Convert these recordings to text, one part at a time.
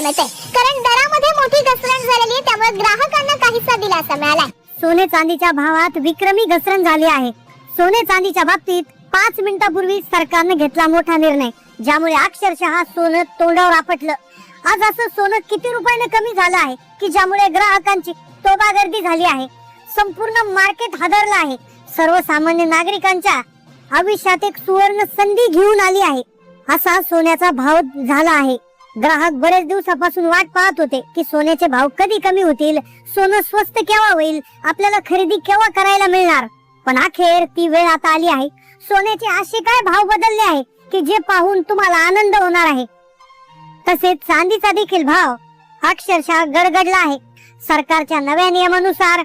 पाहायला आहे कारण दरामध्ये मोठी घसरण झालेली आहे त्यामुळे ग्राहकांना काहीसा दिलासा मिळालाय. सोने चांदीच्या भावात विक्रमी घसरण झाली आहे. सोने चांदीच्या बाबतीत पाच मिनिटापूर्वी सरकारने घेतला मोठा निर्णय ज्यामुळे अक्षरशः सोनं तोंडावर आपटलं. आज असं सोनं किती रुपयाने कमी झालं आहे की ज्यामुळे ग्राहकांची तोबा गर्दी झाली आहे. संपूर्ण मार्केट हादरलं आहे. सर्वसामान्य नागरिकांच्या आयुष्यात एक सुवर्ण संधी घेऊन आली आहे. असा सोन्याचा भाव झाला आहे. ग्राहक बरेच दिवसापासून वाट पाहत होते की सोन्याचे भाव कधी कमी होतील सोनं स्वस्त केव्हा होईल आपल्याला खरेदी केव्हा करायला मिळणार? पण अखेर ती वेळ आता आली आहे. सोन्याचे असे काय भाव बदलले आहे की जे पाहून तुम्हाला आनंद होणार आहे? तसेच चांदीचा देखील भाव अक्षरशः गडगडला आहे. सरकारच्या नव्या नियमानुसार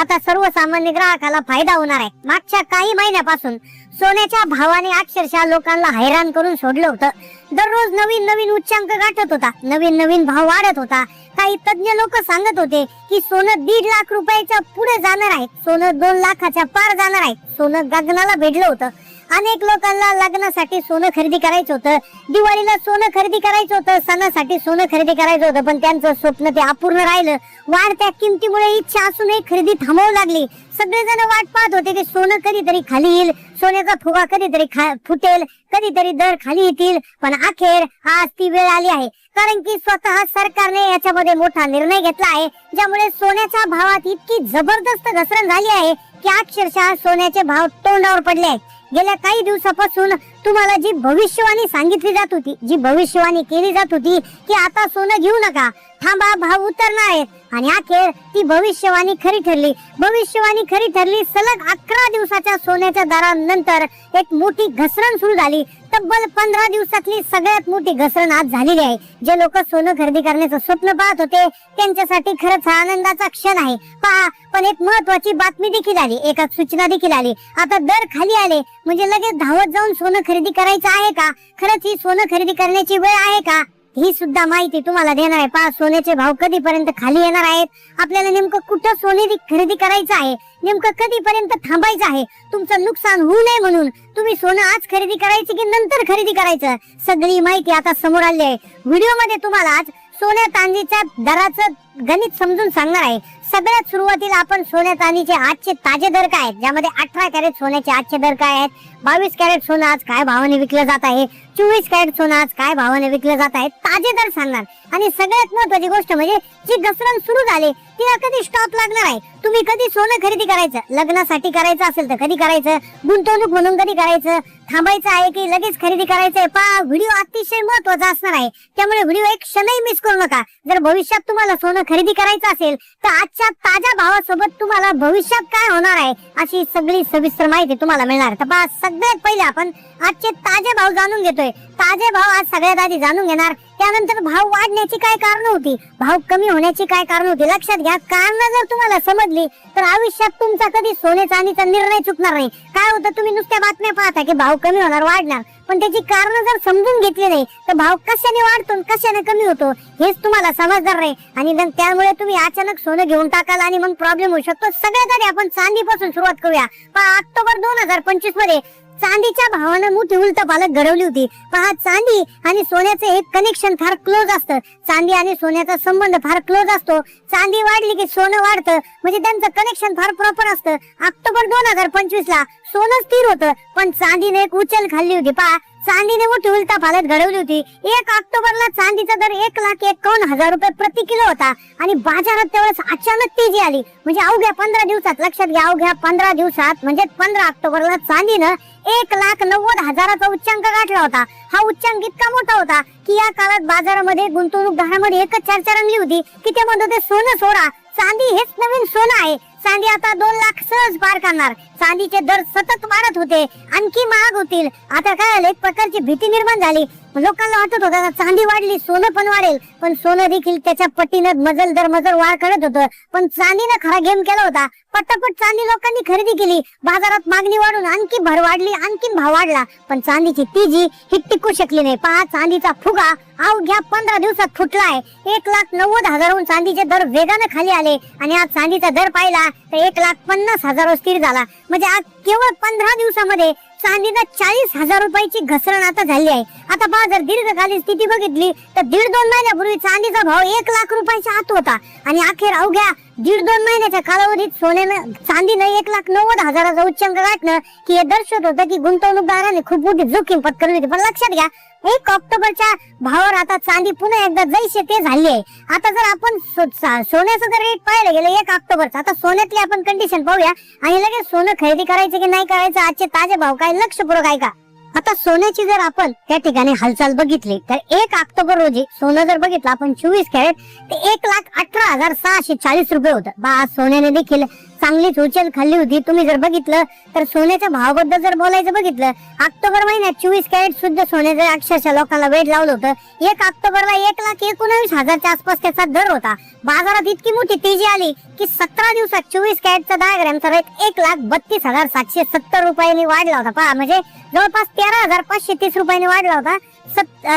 आता सर्वसामान्य ग्राहकाला फायदा होणार आहे. मागच्या काही महिन्यापासून सोन्याच्या भावाने अक्षरशः लोकांना हैराण करून सोडलं होतं. दररोज नवीन नवीन उच्चांक गाठत होता. नवीन नवीन भाव वाढत होता. काही तज्ञ लोक सांगत होते की सोनं दीड लाख रुपयाच्या पुढे जाणार आहे. सोनं दोन लाखाच्या पार जाणार आहे. सोनं गगनाला भेटलं होतं. अनेक लोकांना लग्नासाठी सोनं खरेदी करायचं होतं. दिवाळीला सोनं खरेदी करायचं होतं. सणासाठी सोनं खरेदी करायचं होतं. पण त्यांचं स्वप्न ते अपूर्ण राहिलं. वाढत्या किमतीमुळे इच्छा असूनही खरेदी थांबवू लागली. सगळेजण वाट पाहत होते की सोनं कधीतरी खाली येईल. सोन्याचा फुगा कधीतरी खा- फुटेल. कधीतरी दर खाली येतील. पण अखेर आज ती वेळ आली आहे. कारण की स्वतः सरकारने याच्यामध्ये मोठा निर्णय घेतला आहे. ज्यामुळे सोन्याच्या भावात इतकी जबरदस्त घसरण झाली आहे की अक्षरशः सोन्याचे भाव तोंडावर पडले आहेत. गेल्या काही दिवसापासून तुम्हाला जी भविष्यवाणी सांगितली जात होती जी भविष्यवाणी केली जात होती की आता सोनं घेऊ नका. थांबा भाव उतरणार आहेत. आणि अखेर ती भविष्यवाणी खरी ठरली. भविष्यवाणी खरी ठरली सलग अकरा दिवसाच्या सोन्याच्या दरानंतर एक मोठी घसरण सुरू झाली. तब्बल पंधरा दिवसातली सगळ्यात मोठी घसरण आज झालेली आहे. जे लोक सोनं खरेदी करण्याचं स्वप्न पाहत होते त्यांच्यासाठी खरंच हा आनंदाचा क्षण आहे. पहा पण एक महत्वाची बातमी देखील आली एका सूचना देखील आली. आता दर खाली आले म्हणजे लगेच धावत जाऊन सोनं खरेदी करायचं आहे का? खरंच ही सोनं खरेदी करण्याची वेळ आहे का? ही सुद्धा माहिती तुम्हाला देणार आहे. पहा सोन्याचे भाव कधीपर्यंत खाली येणार आहेत? आपल्याला नेमकं कुठं सोने खरेदी करायचं आहे? नेमकं कधीपर्यंत थांबायचं आहे? तुमचं नुकसान होऊ नये म्हणून तुम्ही सोनं आज खरेदी करायची की नंतर खरेदी करायचं? सगळी माहिती आता समोर आली आहे. व्हिडिओमध्ये तुम्हाला आज सोन्या चांदीच्या दराचं गणित समजून सांगणार आहे. सगळ्यात सुरुवातीला आपण सोन्या चांदीचे आजचे ताजे दर काय आहेत? ज्यामध्ये अठरा कॅरेट सोन्याचे आजचे दर काय आहेत? बावीस कॅरेट सोनं आज काय भावाने विकलं जात आहे? चोवीस कॅरेट सोनं आज काय भावाने विकलं जात आहे ताजे दर सांगणार. आणि सगळ्यात महत्वाची गोष्ट म्हणजे जी घसरण सुरू झाली तिला कधी स्टॉप लागणार आहे? तुम्ही कधी सोनं खरेदी करायचं? लग्नासाठी करायचं असेल तर कधी करायचं? गुंतवणूक म्हणून कधी करायचं? थांबायचं आहे की लगेच खरेदी करायचं आहे व्हिडिओ अतिशय महत्त्वाचा असणार आहे. त्यामुळे व्हिडिओ एक क्षणही मिस करू नका. जर भविष्यात तुम्हाला सोनं खरेदी करायचं असेल तर आजच्या ताज्या भावासोबत तुम्हाला भविष्यात काय होणार आहे अशी सगळी सविस्तर माहिती तुम्हाला मिळणार तर पहा सगळ्यात पहिले आपण आजचे ताजे भाव जाणून घेतोय. ताजे भाव आज सगळ्यात आधी जाणून घेणार. त्यानंतर भाव वाढण्याची काय कारण होती? भाव कमी होण्याची काय कारण होती? लक्षात घ्या कारण जर तुम्हाला समजली तर आयुष्यात तुमचा कधी सोने चांदीचा निर्णय चुकणार नाही. काय होतं? तुम्ही नुसत्या बातम्या पाहता की भाव कमी होणार वाढणार. पण त्याची कारण जर समजून घेतली नाही तर भाव कशाने वाढतो कशाने कमी होतो? हेच तुम्हाला समजणार नाही. आणि मग त्यामुळे तुम्ही अचानक सोनं घेऊन टाकाल आणि मग प्रॉब्लेम होऊ शकतो. सगळ्यात आधी आपण चांदीपासून सुरुवात करूया. पहा ऑक्टोबर दोन हजार पंचवीसमध्ये चांदीच्या भावानं मोठी उलट पालक घडवली होती. पहा चांदी आणि सोन्याचे एक कनेक्शन फार क्लोज असतं. चांदी आणि सोन्याचा संबंध फार क्लोज असतो. चांदी वाढली की सोनं वाढतं. म्हणजे त्यांचं कनेक्शन फार प्रॉपर असतं. ऑक्टोबर दोन हजार पंचवीस ला सोनं स्थिर होतं. पण चांदीने एक उचल खाल्ली होती. पहा चांदीने मोठी उलटा घडवली होती. एक ऑक्टोबरला चांदीचा दर एक लाख एकावन्न हजार रुपये प्रति किलो होता. आणि बाजारात त्यावेळेस अचानक तेजी आली. म्हणजे अवघ्या पंधरा दिवसात लक्षात घ्या अवघ्या पंधरा दिवसात म्हणजे पंधरा ऑक्टोबरला चांदीनं एक लाख नव्वद हजाराचा उच्चांक गाठला होता. हा उच्चांक इतका मोठा होता की या काळात बाजारामध्ये गुंतवणूकदारांमध्ये एकच चर्चा रंगली होती की ते म्हणत होते सोनं सोडा. चांदी हेच नवीन सोनं आहे. चांदी आता दोन लाख सहज पार करणार. चांदीचे दर सतत वाढत होते. आणखी महाग होतील. आता काय आले? प्रकारची भीती निर्माण झाली. लोकांना वाटत होतं का चांदी वाढली सोनं पण वाढेल. पण सोनं देखील त्याच्या पटीनं मजल दर मजल वाढ करत होतं. पण चांदीनं खरा गेम केला होता. पटापट चांदी लोकांनी खरेदी केली. बाजारात मागणी वाढून आणखी भर वाढली आणखीन भाव वाढला. पण चांदीची तेजी ही टिकू शकली नाही. पहा चांदीचा फुगा अवघ्या पंधरा दिवसात फुटला आहे एक लाख नव्वद हजारहून चांदीचे दर वेगानं खाली आले. आणि आज चांदीचा दर पाहिला तर एक लाख पन्नास हजार स्थिर झाला. म्हणजे आज केवळ पंधरा दिवसामध्ये चांदीला चाळीस हजार रुपयाची घसरण आता झाली आहे. आता पहा जर दीर्घकालीन स्थिती बघितली तर दीड दोन महिन्यापूर्वी चांदीचा भाव एक लाख रुपयाच्या आत होता. आणि अखेर अवघ्या दीड दोन महिन्याच्या कालावधीत सोन्यानं चांदीनं एक लाख नव्वद हजाराचा उच्चांक गाठणं की हे दर्शवत होतं की गुंतवणूकदारांनी खूप मोठी जोखीम पत्करली होती. पण लक्षात घ्या एक ऑक्टोबरच्या भावावर आता चांदी पुन्हा एकदा जैसे ते झाली आहे. आता जर आपण सोन्याचं जर रेट पाहायला गेलं एक ऑक्टोबरचा आता सोन्यातली आपण कंडिशन पाहूया आणि लगेच सोनं खरेदी करायचं की नाही करायचं आजचे ताजे भाव काय लक्षपूर्वक ऐका. आता सोन्याची जर आपण त्या ठिकाणी हालचाल बघितली तर एक ऑक्टोबर रोजी सोनं जर बघितलं आपण चोवीस कॅरेट ते एक लाख अठरा हजार सहाशे चाळीस रुपये होतं. बा सोन्याने देखील चांगलीच उचल खाल्ली होती. तुम्ही जर बघितलं तर सोन्याच्या भावाबद्दल जर बोलायचं बघितलं ऑक्टोबर महिन्यात चोवीस कॅरेट सुद्धा सोन्याचं अक्षरशः लोकांना वेट लावलं होतं. एक ऑक्टोबरला एक लाख एकोणावीस हजारच्या आसपास त्याचा दर होता. बाजारात इतकी मोठी तेजी आली की सतरा दिवसात चोवीस कॅरेटचा दहा ग्रॅमचा रेट एक लाख बत्तीस हजार सातशे सत्तर रुपयांनी वाढला होता. पहा म्हणजे जवळपास तेरा हजार पाचशे तीस रुपयांनी वाढला होता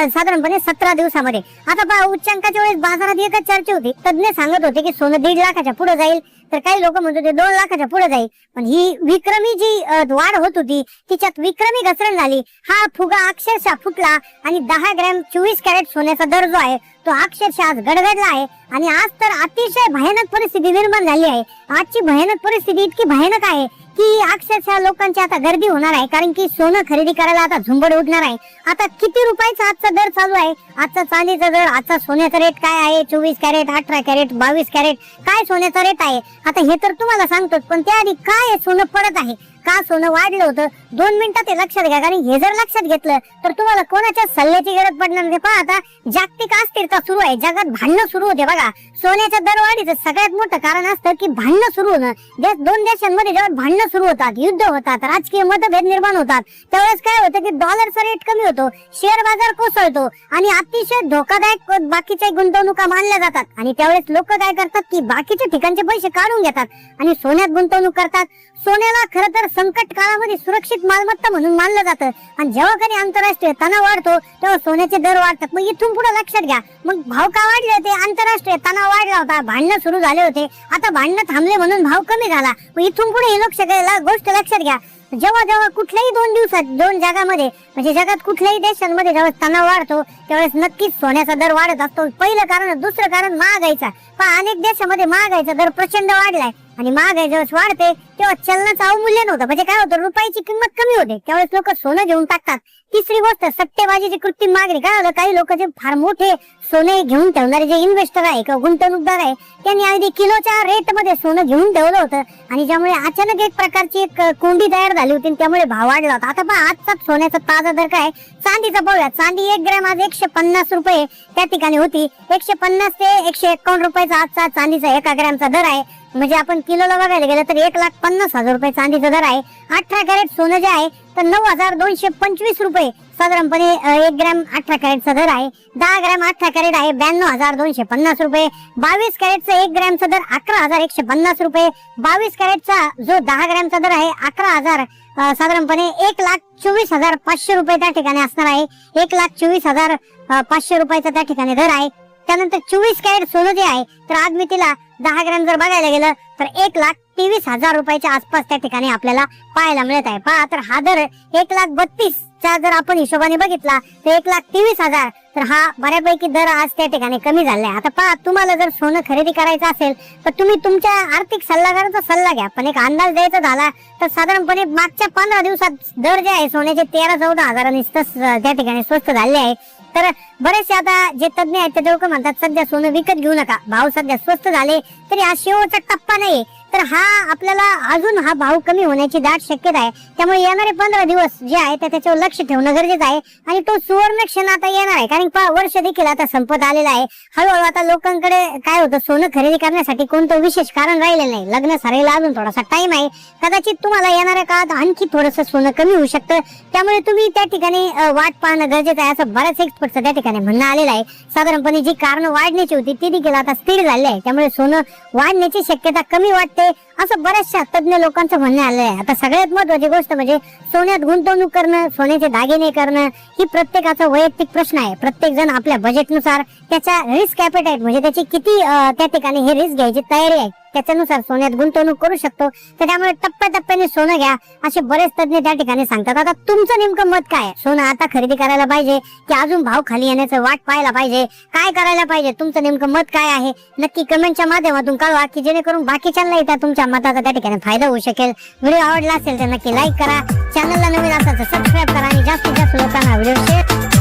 साधारणपणे सतरा दिवसामध्ये. आता पहा उच्चांकाच्या वेळेस बाजारात एकच चर्चा होती. तज्ञ सांगत होते की सोनं दीड लाखाच्या पुढे जाईल. तर काही लोक म्हणत होते दोन लाखाच्या पुढे जाईल. पण ही विक्रमी जी वाढ होत होती तिच्यात विक्रमी घसरण झाली. हा फुगा अक्षरशः फुटला आणि दहा ग्रॅम चोवीस कॅरेट सोन्याचा दर जो आहे. तो अक्षरशः आज गडगडला आहे आणि आज तर अतिशय भयानक परिस्थिती निर्माण झाली आहे. आजची भयानक परिस्थिती इतकी भयानक आहे. की अक्षरशः लोकांची आता गर्दी होणार आहे कारण की सोनं खरेदी करायला आता झुंबड उठणार आहे. आता किती रुपयाचा आजचा दर चालू आहे? आजचा चांदीचा दर आजचा सोन्याचा रेट काय आहे? चोवीस कॅरेट अठरा कॅरेट बावीस कॅरेट काय सोन्याचा रेट आहे? आता हे तर तुम्हाला सांगतो पण त्याआधी काय सोनं पडत आहे. का सोनं वाढलं होतं? दोन मिनिटात हे लक्षात घ्या. कारण हे जर लक्षात घेतलं तर तुम्हाला कोणाच्या सल्ल्याची गरज पडणार नाही. पहा आता जागतिक अस्थिरता सुरू आहे. जगात भांडणं सुरू होते बघा. सोन्याच्या दरवाढीचं सगळ्यात मोठं कारण असतं की भांडणं सुरू होणं. देश दोन देशांमध्ये जेव्हा भांडणं सुरू होतात युद्ध होतात राजकीय मतभेद निर्माण होतात त्यावेळेस काय होतं की डॉलरचा रेट कमी होतो शेअर बाजार कोसळतो आणि अतिशय धोकादायक बाकीच्या गुंतवणुका मानल्या जातात. आणि त्यावेळेस लोक काय करतात की बाकीच्या ठिकाणचे पैसे काढून घेतात आणि सोन्यात गुंतवणूक करतात. सोन्याला खरं तर संकट काळामध्ये सुरक्षित मालमत्ता म्हणून मानलं जातं. आणि जेव्हा कधी आंतरराष्ट्रीय तणाव वाढतो तेव्हा सोन्याचे दर वाढतात. मग इथून पुढे लक्षात घ्या. मग भाव का वाढले होते? आंतरराष्ट्रीय तणाव वाढला होता. भांडणं सुरू झाले होते. आता भांडणं थांबले म्हणून भाव कमी झाला. मग इथून पुढे हे लक्ष गोष्ट लक्षात घ्या. जेव्हा जेव्हा कुठल्याही दोन दिवसात दोन जगामध्ये म्हणजे जगात कुठल्याही देशांमध्ये जेव्हा तणाव वाढतो त्यावेळेस नक्कीच सोन्याचा दर वाढत असतो. पहिलं कारण दुसरं कारण महागाईचा. पण अनेक देशामध्ये महागाईचा दर प्रचंड वाढलाय. आणि महागाई जेव्हा वाढते तेव्हा चलनाचं अवमूल्य नव्हतं म्हणजे काय होतं रुपयाची किंमत कमी होते. त्यावेळेस लोक सोनं घेऊन टाकतात. तिसरी गोष्ट सट्टेबाजीची कृत्रिम मागणी. काय होतं काही लोक जे फार मोठे सोने घेऊन ठेवणारे जे इन्व्हेस्टर आहे किंवा गुंतवणूकदार आहे त्यांनी अगदी किलोच्या रेटमध्ये सोनं घेऊन ठेवलं होतं. आणि ज्यामुळे अचानक एक प्रकारची एक कोंडी तयार झाली होती त्यामुळे भाव वाढला होता. आता पहा आजचा सोन्याचा ताजा दर काय चांदीचा पाहूया. चांदी एक ग्रॅम आज एकशे पन्नास रुपये त्या ठिकाणी होती. एकशे पन्नास ते एकशे एकावन्न रुपयाचा आजचा चांदीचा एका ग्रॅमचा दर आहे. म्हणजे आपण किलोला बघायला गेलं तर एक लाख पन्नास हजार रुपये चांदीचा दर आहे. अठरा कॅरेट सोनं जे आहे तर नऊ हजार दोनशे पंचवीस रुपये साधारणपणे एक ग्रॅम अठरा कॅरेटचा दर आहे. दहा ग्रॅम अठरा कॅरेट आहे ब्याण्णव हजार दोनशे पन्नास रुपये. बावीस कॅरेटचा एक ग्रॅमचा दर अकरा हजार एकशे पन्नास रुपये. बावीस कॅरेटचा जो दहा ग्रॅमचा दर आहे अकरा हजार साधारणपणे एक लाख चोवीस हजार पाचशे रुपये त्या ठिकाणी असणार आहे. एक लाख चोवीस हजार पाचशे रुपयाचा त्या ठिकाणी दर आहे. त्यानंतर चोवीस कॅरेट सोनं जे आहे तर आज मी तिला दहा ग्रॅम जर बघायला गेलं तर एक लाख तेवीस हजार रुपयाच्या आसपास त्या ठिकाणी आपल्याला पाहायला मिळत आहे. पहा तर हा दर एक लाख बत्तीस चा जर आपण हिशोबाने बघितला तर एक लाख तेवीस हजार तर हा बऱ्यापैकी दर आज त्या ठिकाणी कमी झाला आहे. आता पहा तुम्हाला जर सोनं खरेदी करायचं असेल तर तुम्ही तुमच्या आर्थिक सल्लागाराचा सल्ला घ्या. पण एक अंदाज द्यायचा झाला तर साधारणपणे मागच्या पंधरा दिवसात दर जे आहे सोन्याचे तेरा चौदा हजारांनी त्या ठिकाणी स्वस्त झाले आहे. तर बरेचसे आता जे तज्ञ आहेत ते लोक म्हणतात सध्या सोनं विकत घेऊ नका. भाव सध्या स्वस्त झाले तरी हा शेवटचा टप्पा नाही तर हा आपल्याला अजून हा भाव कमी होण्याची दाट शक्यता आहे. त्यामुळे येणारे पंधरा दिवस जे आहे ते त्याच्यावर लक्ष ठेवणं गरजेचं आहे. आणि तो सुवर्ण क्षण आता येणार आहे. कारण पहा, वर्ष देखील आता संपत आलेला आहे. हळूहळू आता लोकांकडे काय होतं सोनं खरेदी करण्यासाठी कोणतं विशेष कारण राहिलेलं नाही. लग्न सरायला अजून थोडासा टाइम आहे. कदाचित तुम्हाला येणाऱ्या काळात आणखी थोडंसं सोनं कमी होऊ शकतं. त्यामुळे तुम्ही त्या ठिकाणी वाट पाहणं गरजेचं आहे असं बऱ्याच एक्सपर्टचं त्या ठिकाणी म्हणणं आलेलं आहे. साधारणपणे जी कारण वाढण्याची होती ती देखील आता स्थिर झाली आहे. त्यामुळे सोनं वाढण्याची शक्यता कमी वाटते. असं बऱ्याचशा तज्ञ लोकांचं म्हणणं आलं आहे आता सगळ्यात महत्वाची गोष्ट म्हणजे सोन्यात गुंतवणूक करणं सोन्याचे दागिने करणं ही प्रत्येकाचा वैयक्तिक प्रश्न आहे. प्रत्येक जण आपल्या बजेटनुसार त्याच्या रिस्क कॅपिटाईट म्हणजे त्याची किती त्या ठिकाणी हे रिस्क घ्यायची तयारी आहे. त्याच्यानुसार सोन्यात गुंतवणूक करू शकतो. तर त्यामुळे टप्प्याटप्प्याने सोनं घ्या. असे बरेच तज्ञ त्या ठिकाणी सांगतात. आता तुमचं नेमकं मत काय सोनं आता खरेदी करायला पाहिजे की अजून भाव खाली येण्याचं वाट पाहायला पाहिजे? काय करायला पाहिजे? तुमचं नेमकं मत काय आहे? नक्की कमेंटच्या माध्यमातून कळवा की जेणेकरून बाकीच्यांना त्या तुमच्या मताचा त्या ठिकाणी फायदा होऊ शकेल. व्हिडिओ आवडला असेल तर नक्की लाईक करा. चॅनलला नवीन असाल तर सबस्क्राईब करा आणि जास्तीत जास्त लोकांना व्हिडिओ शेअर